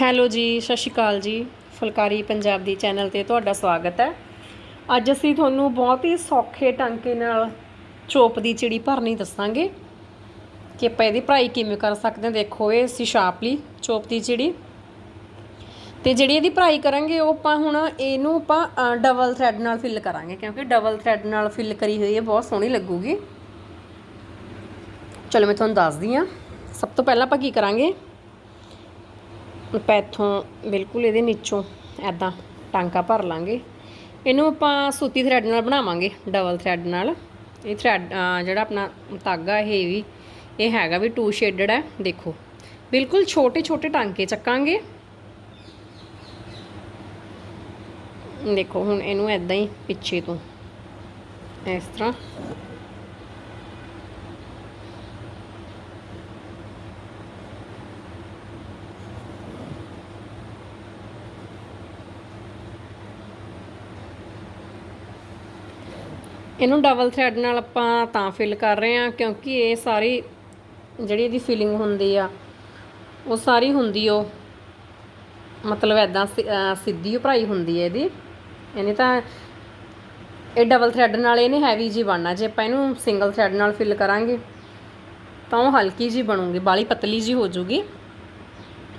Hello ਜੀ, ਸਤਿ ਸ਼੍ਰੀ ਅਕਾਲ ਜੀ, ਫੁਲਕਾਰੀ ਪੰਜਾਬ ਦੀ ਚੈਨਲ ਤੇ ਤੁਹਾਡਾ ਸਵਾਗਤ ਹੈ। ਅੱਜ ਅਸੀਂ ਤੁਹਾਨੂੰ ਬਹੁਤ ਹੀ ਸੌਖੇ ਟਾਂਕੇ ਨਾਲ ਚੋਪ ਦੀ ਚਿੜੀ ਭਰਨੀ ਦੱਸਾਂਗੇ ਕਿ ਆਪਾਂ ਇਹਦੀ ਭਰਾਈ ਕਿਵੇਂ ਕਰ ਸਕਦੇ ਹਾਂ। ਦੇਖੋ, ਇਹ ਅਸੀਂ ਸ਼ਾਰਪਲੀ ਚੋਪ ਦੀ ਚਿੜੀ। ਤੇ ਜਿਹੜੀ ਇਹਦੀ ਭਰਾਈ ਕਰਾਂਗੇ, ਉਹ ਆਪਾਂ ਹੁਣ ਇਹਨੂੰ ਆਪਾਂ ਡਬਲ ਥ੍ਰੈਡ ਨਾਲ ਫਿਲ ਕਰਾਂਗੇ, ਕਿਉਂਕਿ ਡਬਲ ਥ੍ਰੈਡ ਨਾਲ ਫਿਲ ਕਰੀ ਹੋਈ ਹੈ, ਬਹੁਤ ਸੋਹਣੀ ਲੱਗੂਗੀ। ਚਲੋ, ਮੈਂ ਤੁਹਾਨੂੰ ਦੱਸਦੀ ਹਾਂ। ਸਭ ਤੋਂ ਪਹਿਲਾਂ ਆਪਾਂ ਕੀ ਕਰਾਂਗੇ? ਆਪਾਂ ਇੱਥੋਂ ਬਿਲਕੁਲ ਇਹਦੇ ਨੀਚੋਂ ਐਦਾਂ ਟਾਂਕਾ ਭਰ ਲਾਂਗੇ। ਇਹਨੂੰ ਆਪਾਂ ਸੂਤੀ ਥ੍ਰੈਡ ਨਾਲ ਬਣਾਵਾਂਗੇ ਡਬਲ ਥ੍ਰੈਡ ਨਾਲ। ਇਹ ਥ੍ਰੈਡ ਜਿਹੜਾ ਆਪਣਾ ਧਾਗਾ ਇਹ ਵੀ, ਇਹ ਹੈਗਾ ਵੀ ਟੂ ਸ਼ੇਡਡ ਹੈ, ਦੇਖੋ। ਬਿਲਕੁਲ ਛੋਟੇ ਛੋਟੇ ਟਾਂਕੇ ਚੱਕਾਂਗੇ। ਦੇਖੋ ਹੁਣ ਇਹਨੂੰ ਐਦਾਂ ਹੀ ਪਿੱਛੇ ਤੋਂ, ਇਸ ਤਰ੍ਹਾਂ। ਇਹਨੂੰ ਡਬਲ ਥ੍ਰੈਡ ਨਾਲ ਆਪਾਂ ਤਾਂ ਫਿਲ ਕਰ ਰਹੇ ਹਾਂ, ਕਿਉਂਕਿ ਇਹ ਸਾਰੀ ਜਿਹੜੀ ਇਹਦੀ ਫਿਲਿੰਗ ਹੁੰਦੀ ਆ, ਉਹ ਸਾਰੀ ਹੁੰਦੀ ਉਹ, ਮਤਲਬ ਐਦਾਂ ਸਿੱਧੀ ਭਰਾਈ ਹੁੰਦੀ ਹੈ ਇਹਦੀ। ਇਹਨੇ ਤਾਂ ਇਹ ਡਬਲ ਥ੍ਰੈਡ ਨਾਲ ਇਹਨੇ ਹੈਵੀ ਜੀ ਬਣਨਾ, ਜੇ ਆਪਾਂ ਇਹਨੂੰ ਸਿੰਗਲ ਥ੍ਰੈਡ ਨਾਲ ਫਿਲ ਕਰਾਂਗੇ, ਤਾਂ ਉਹ ਹਲਕੀ ਜੀ ਬਣੂਗੀ, ਬਾਲੀ ਪਤਲੀ ਜੀ ਹੋ ਜੂਗੀ।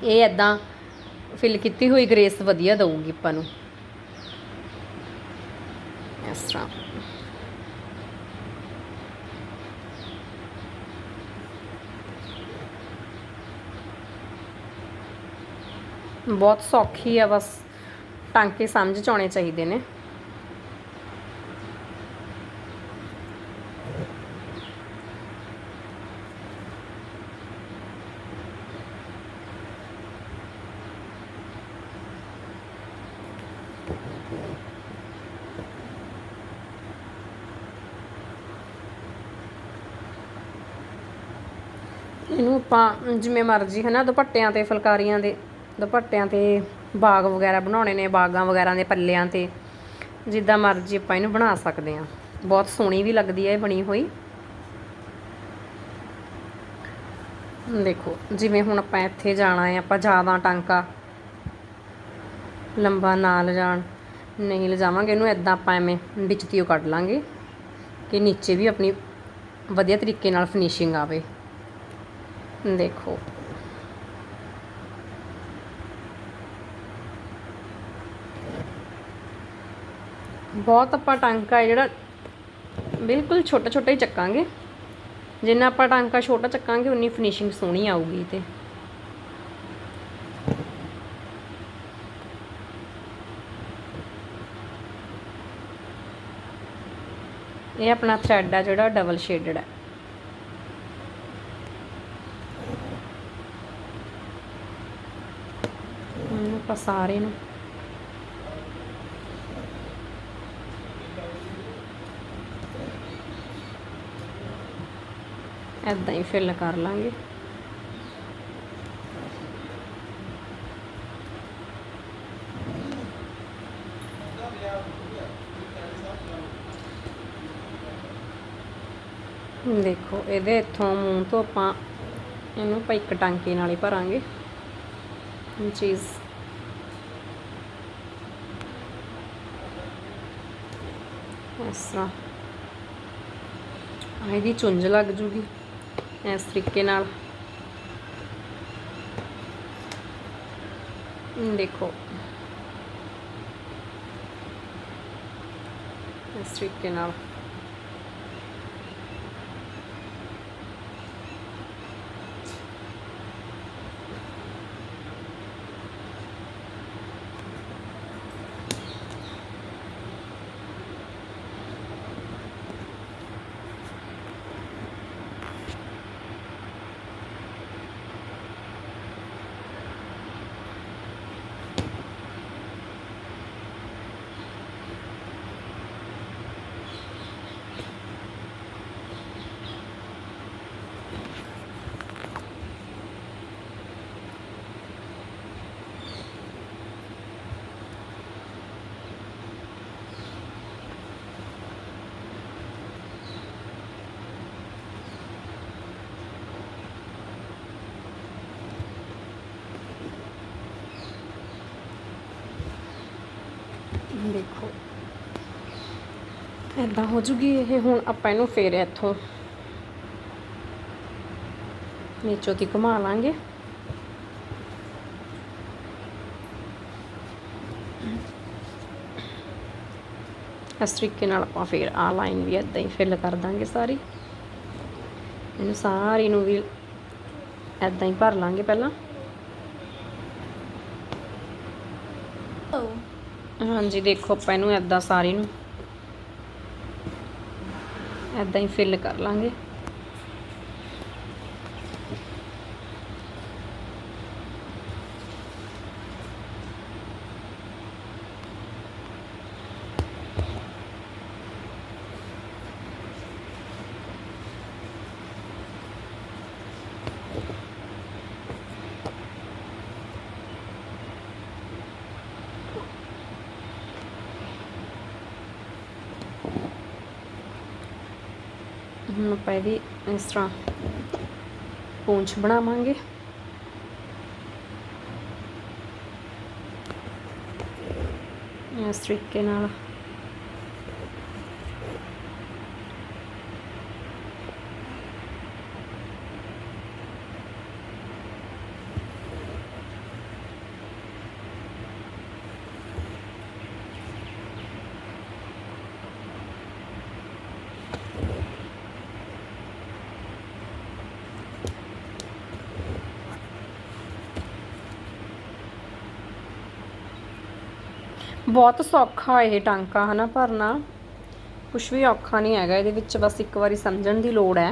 ਇਹ ਐਦਾਂ ਫਿਲ ਕੀਤੀ ਹੋਈ ਗ੍ਰੇਸ ਵਧੀਆ ਦਊਗੀ ਆਪਾਂ ਨੂੰ। ਇਸ ਤਰ੍ਹਾਂ। ਬਹੁਤ ਸੌਖੀ ਆ, ਬਸ ਟਾਂਕੇ ਸਮਝ ਚ ਆਉਣੇ ਚਾਹੀਦੇ ਨੇ। ਇਹਨੂੰ ਆਪਾਂ ਜਿਵੇਂ ਮਰਜ਼ੀ ਹੈ ਨਾ ਦੁਪੱਟਿਆਂ ਤੇ, ਫੁਲਕਾਰੀਆਂ ਦੇ ਦੁਪੱਟਿਆਂ ਤੇ ਬਾਗ ਵਗੈਰਾ ਬਣਾਉਣੇ ਨੇ, ਬਾਗਾਂ ਵਗੈਰਾ ਦੇ ਪੱਲਿਆਂ ਤੇ। ਜਿੱਦਾਂ ਮਰਜ਼ੀ ਆਪਾਂ ਇਹਨੂੰ ਬਣਾ ਸਕਦੇ ਹਾਂ। ਬਹੁਤ ਸੋਹਣੀ ਵੀ ਲੱਗਦੀ ਹੈ ਇਹ ਬਣੀ ਹੋਈ। ਦੇਖੋ, ਜਿਵੇਂ ਹੁਣ ਆਪਾਂ ਇੱਥੇ ਜਾਣਾ ਹੈ, ਆਪਾਂ ਜ਼ਿਆਦਾ ਟਾਂਕਾ, ਲੰਬਾ ਨਾ ਲਿਜਾਣ ਨਹੀਂ ਲਿਜਾਵਾਂਗੇ ਇਹਨੂੰ ਐਦਾਂ ਆਪਾਂ ਐਵੇਂ ਵਿੱਚ ਤੀਓ ਕੱਢ ਲਾਂਗੇ ਕਿ ਨੀਚੇ ਵੀ ਆਪਣੀ ਵਧੀਆ ਤਰੀਕੇ ਨਾਲ ਫਿਨਿਸ਼ਿੰਗ ਆਵੇ। ਦੇਖੋ। ਬਹੁਤ ਆਪਾਂ ਟਾਂਕਾ ਹੈ ਜਿਹੜਾ ਬਿਲਕੁਲ ਛੋਟਾ ਛੋਟਾ ਹੀ ਚੱਕਾਂਗੇ। ਜਿੰਨਾ ਆਪਾਂ ਟਾਂਕਾ ਛੋਟਾ ਚੱਕਾਂਗੇ, ਉਨੀ ਫਿਨਿਸ਼ਿੰਗ ਸੋਹਣੀ ਆਊਗੀ ਤੇ। ਇਹ ਆਪਣਾ ਥ੍ਰੈਡ ਆ ਜਿਹੜਾ ਡਬਲ ਸ਼ੇਡਡ ਹੈ ਹੁਣ ਆਪਾਂ ਸਾਰੇ ਨੂੰ ਐਦਾਂ ਹੀ ਫਿਲ ਕਰ ਲਾਂਗੇ। ਦੇਖੋ, ਇਹਦੇ ਇੱਥੋਂ ਮੂੰਹ ਤੋਂ ਆਪਾਂ ਇਹਨੂੰ ਆਪਾਂ ਇੱਕ ਟਾਂਕੇ ਨਾਲ ਹੀ ਭਰਾਂਗੇ। ਚੀਜ਼। ਇਸ ਤਰ੍ਹਾਂ। ਇਹਦੀ ਚੁੰਝ ਲੱਗ ਜੂਗੀ। ਇਸ ਤਰੀਕੇ ਨਾਲ ਦੇਖੋ ਇਸ ਤਰੀਕੇ ਨਾਲ ਦੇਖੋ। ਐਦਾਂ ਹੋ ਜੂਗੀ ਇਹ ਹੁਣ ਆਪਾਂ ਇਹਨੂੰ ਫੇਰ ਇੱਥੋਂ ਨੀਚੋਂ ਦੀ ਘੁਮਾ ਲਾਂਗੇ। ਇਸ ਤਰੀਕੇ ਨਾਲ ਆਪਾਂ ਫੇਰ ਆ ਲਾਈਨ ਵੀ ਇਦਾਂ ਹੀ ਫਿਲ ਕਰ ਦਾਂਗੇ ਸਾਰੀ। ਇਹਨੂੰ ਸਾਰੀ ਨੂੰ ਵੀ ਇਦਾਂ ਹੀ ਭਰ ਲਾਂਗੇ ਪਹਿਲਾਂ। ਹਾਂਜੀ ਦੇਖੋ ਆਪਾਂ ਇਹਨੂੰ ਇਦਾਂ ਸਾਰੀ ਨੂੰ। ਇਦਾਂ ਹੀ ਫਿਲ ਕਰ ਲਾਂਗੇ। ਹੁਣ ਆਪਾਂ ਇਹਦੀ ਇਸ ਤਰ੍ਹਾਂ ਪੂੰਛ ਬਣਾਵਾਂਗੇ। ਇਸ ਤਰੀਕੇ ਨਾਲ ਬਹੁਤ ਸੌਖਾ ਇਹ ਟਾਂਕਾ ਹਨਾ ਭਰਨਾ। ਕੁਝ ਵੀ ਔਖਾ ਨਹੀਂ ਹੈਗਾ ਇਹਦੇ ਵਿੱਚ, ਬਸ ਇੱਕ ਵਾਰੀ ਸਮਝਣ ਦੀ ਲੋੜ ਹੈ।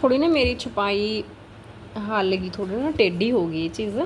ਥੋੜੀ ਨਾ ਮੇਰੀ ਛਪਾਈ ਹੱਲ ਗਈ ਥੋੜੀ ਨਾ ਟੇਢੀ ਹੋ ਗਈ ਇਹ ਚੀਜ਼।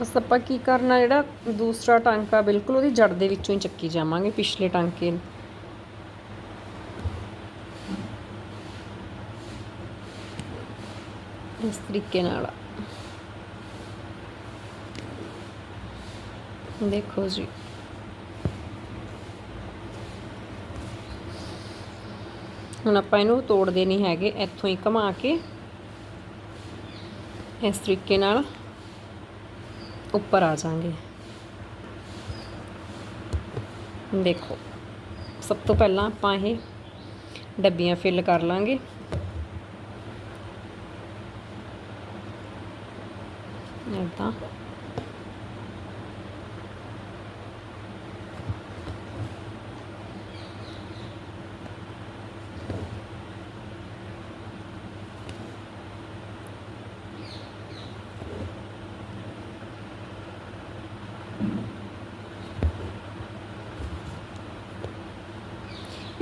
ਬਸ ਆਪਾਂ ਕੀ ਕਰਨਾ, ਜਿਹੜਾ ਦੂਸਰਾ ਟਾਂਕਾ ਬਿਲਕੁਲ ਉਹਦੀ ਜੜ ਦੇ ਵਿੱਚੋਂ ਹੀ ਚੱਕੀ ਜਾਵਾਂਗੇ, ਪਿਛਲੇ ਟਾਂਕੇ ਨੂੰ। ਇਸ ਤਰੀਕੇ ਨਾਲ। ਦੇਖੋ ਜੀ। ਹੁਣ ਆਪਾਂ ਇਹਨੂੰ ਤੋੜਦੇ ਨਹੀਂ ਹੈਗੇ, ਇੱਥੋਂ ਹੀ ਘੁਮਾ ਕੇ ਇਸ ਤਰੀਕੇ ਨਾਲ। ਉੱਪਰ ਆ ਜਾਾਂਗੇ ਦੇਖੋ ਸਭ ਤੋਂ ਪਹਿਲਾਂ ਆਪਾਂ ਇਹ ਡੱਬੀਆਂ ਫਿਲ ਕਰ ਲਾਂਗੇ ਇਦਾਂ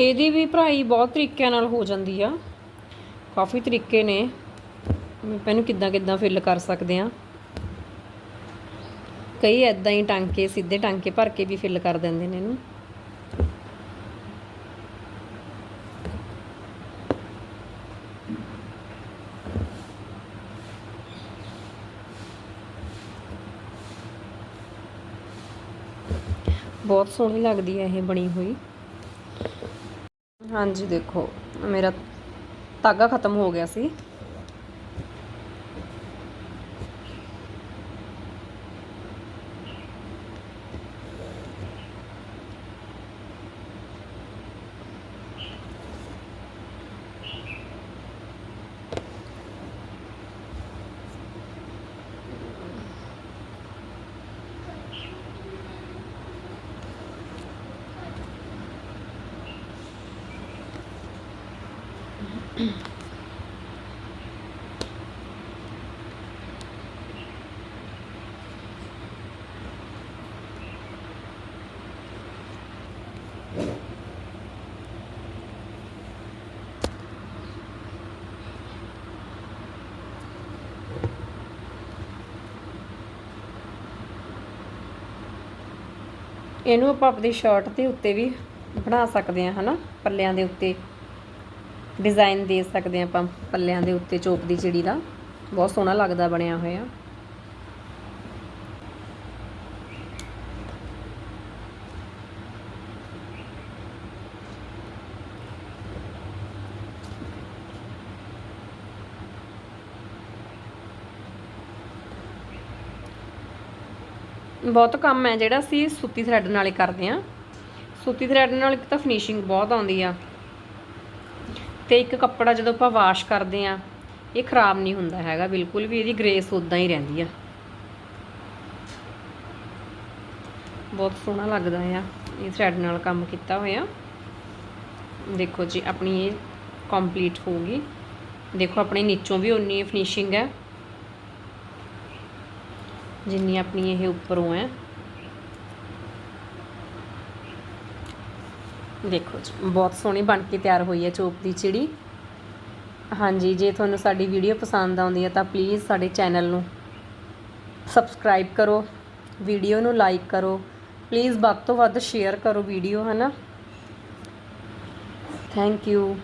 ਇਹਦੀ ਵੀ ਭਰਾਈ ਬਹੁਤ ਤਰੀਕਿਆਂ ਨਾਲ ਹੋ ਜਾਂਦੀ ਆ। ਕਾਫੀ ਤਰੀਕੇ ਨੇ। ਆਪਾਂ ਇਹਨੂੰ ਕਿੱਦਾਂ ਕਿੱਦਾਂ ਫਿਲ ਕਰ ਸਕਦੇ ਆ। ਕਈ ਐਦਾਂ ਹੀ ਟਾਂਕੇ, ਸਿੱਧੇ ਟਾਂਕੇ ਭਰ ਕੇ ਵੀ ਫਿਲ ਕਰ ਦਿੰਦੇ ਨੇ ਇਹਨੂੰ। ਬਹੁਤ ਸੋਹਣੀ ਲੱਗਦੀ ਹੈ ਇਹ ਬਣੀ ਹੋਈ। ਹਾਂਜੀ ਦੇਖੋ ਮੇਰਾ ਧਾਗਾ ਖਤਮ ਹੋ ਗਿਆ ਸੀ। ਇਹਨੂੰ ਆਪਾਂ ਆਪਣੀ ਸ਼ਰਟ ਦੇ ਉੱਤੇ ਵੀ ਬਣਾ ਸਕਦੇ ਹਾਂ, ਹਨਾ? ਪੱਲਿਆਂ ਦੇ ਉੱਤੇ ਡਿਜ਼ਾਈਨ ਦੇ ਸਕਦੇ ਹਾਂ ਆਪਾਂ, ਪੱਲਿਆਂ ਦੇ ਉੱਤੇ ਚੋਪ ਦੀ ਚਿੜੀ ਦਾ। ਬਹੁਤ ਸੋਹਣਾ ਲੱਗਦਾ ਬਣਿਆ ਹੋਇਆ। ਬਹੁਤ ਕੰਮ ਹੈ ਜਿਹੜਾ ਅਸੀਂ ਸੂਤੀ ਥਰੈਡ ਨਾਲ ਹੀ ਕਰਦੇ ਆ ਸੂਤੀ ਥਰੈਡ ਨਾਲ ਇੱਕ ਤਾਂ ਫਿਨਿਸ਼ਿੰਗ ਬਹੁਤ ਆਉਂਦੀ ਆ। ਤੇ ਇੱਕ ਕੱਪੜਾ ਜਦੋਂ ਆਪਾਂ ਵਾਸ਼ ਕਰਦੇ ਆ ਇਹ ਖਰਾਬ ਨਹੀਂ ਹੁੰਦਾ ਹੈਗਾ, ਬਿਲਕੁਲ ਵੀ ਇਹਦੀ ਗ੍ਰੇਸ ਉਦਾਂ ਹੀ ਰਹਿੰਦੀ ਆ। ਬਹੁਤ ਸੋਹਣਾ ਲੱਗਦਾ ਆ, ਇਹ ਥਰੈਡ ਨਾਲ ਕੰਮ ਕੀਤਾ ਹੋਇਆ। ਦੇਖੋ ਜੀ, ਆਪਣੀ ਇਹ ਕੰਪਲੀਟ ਹੋ ਗਈ। ਦੇਖੋ, ਆਪਣੇ ਨੀਚੋਂ ਵੀ ਉਨੀ ਫਿਨਿਸ਼ਿੰਗ ਹੈ। ਜਿੰਨੀ ਆਪਣੀ ਇਹ ਉੱਪਰੋਂ ਹੈ। ਦੇਖੋ ਜੀ, ਬਹੁਤ ਸੋਹਣੀ ਬਣ ਕੇ ਤਿਆਰ ਹੋਈ ਹੈ ਚੋਪ ਦੀ ਚਿੜੀ। ਹਾਂਜੀ, ਜੇ ਤੁਹਾਨੂੰ ਸਾਡੀ ਵੀਡੀਓ ਪਸੰਦ ਆਉਂਦੀ ਹੈ ਤਾਂ ਪਲੀਜ਼ ਸਾਡੇ ਚੈਨਲ ਨੂੰ ਸਬਸਕ੍ਰਾਈਬ ਕਰੋ, ਵੀਡੀਓ ਨੂੰ ਲਾਈਕ ਕਰੋ। ਪਲੀਜ਼ ਵੱਧ ਤੋਂ ਵੱਧ ਸ਼ੇਅਰ ਕਰੋ ਵੀਡੀਓ ਹੈ ਨਾ ਥੈਂਕ ਯੂ